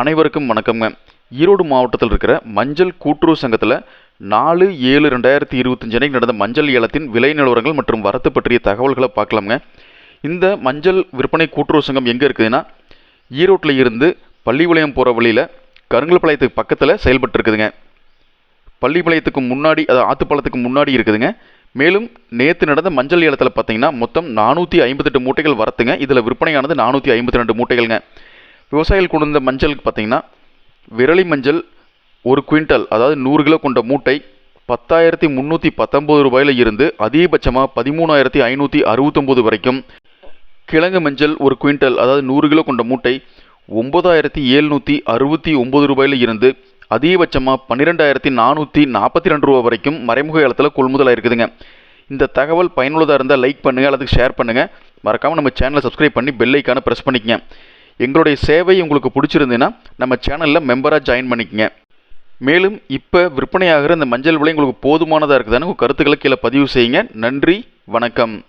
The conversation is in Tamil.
அனைவருக்கும் வணக்கம்ங்க. ஈரோடு மாவட்டத்தில் இருக்கிற மஞ்சள் கூட்டுறவு சங்கத்தில் நாலு ஏழு ரெண்டாயிரத்தி இருபத்தஞ்சு அன்னைக்கு நடந்த மஞ்சள் ஏலத்தின் விலை நிலவரங்கள் மற்றும் வரத்து பற்றிய தகவல்களை பார்க்கலாமுங்க. இந்த மஞ்சள் விற்பனை கூட்டுறவு சங்கம் எங்கே இருக்குதுன்னா ஈரோட்டில் இருந்து பள்ளிப்பாளையம் போகிற வழியில் கருங்கல்பாளையத்துக்கு பக்கத்தில் செயல்பட்டு இருக்குதுங்க பள்ளிப்பாளையத்துக்கு முன்னாடி அதாவது ஆற்றுப்பாளத்துக்கு முன்னாடி இருக்குதுங்க. மேலும் நேற்று நடந்த மஞ்சள் ஏலத்தில் பார்த்தீங்கன்னா மொத்தம் நானூற்றி ஐம்பத்தெட்டு மூட்டைகள் வரத்துங்க. இதில் விற்பனையானது நானூற்றி ஐம்பத்தி ரெண்டு மூட்டைகள்ங்க. விவசாயிகள் கொண்டு வந்த மஞ்சளுக்கு பார்த்தீங்கன்னா விரலி மஞ்சள் ஒரு குவிண்டல் அதாவது நூறு கிலோ கொண்ட மூட்டை பத்தாயிரத்தி முந்நூற்றி பத்தொம்போது ரூபாயில் இருந்து அதிகபட்சமாக பதிமூணாயிரத்தி ஐநூற்றி அறுபத்தொம்போது வரைக்கும். கிழங்கு மஞ்சள் ஒரு குவிண்டல் அதாவது நூறு கிலோ கொண்ட மூட்டை ஒம்பதாயிரத்தி ஏழ்நூற்றி அறுபத்தி ஒம்பது ரூபாயில் இருந்து அதிகபட்சமாக பன்னிரெண்டாயிரத்தி நானூற்றி நாற்பத்தி ரெண்டு ரூபா வரைக்கும் மறைமுக ஏலத்தில் கொள்முதலாக இருக்குதுங்க இந்த தகவல் பயனுள்ளதாக இருந்தால் லைக் பண்ணுங்கள் அல்லது ஷேர் பண்ணுங்கள் மறக்காமல் நம்ம சேனலை சப்ஸ்கிரைப் பண்ணி பெல் ப்ரெஸ் பண்ணிக்கங்க. எங்களுடைய சேவை உங்களுக்கு பிடிச்சிருந்துன்னா நம்ம சேனலில் மெம்பராக ஜாயின் பண்ணிக்கங்க. மேலும் இப்போ விற்பனையாகிற இந்த மஞ்சள் விலை உங்களுக்கு போதுமானதாக இருக்குதான்னு உங்கள் கருத்துக்களை கீழே பதிவு செய்யுங்க. நன்றி வணக்கம்.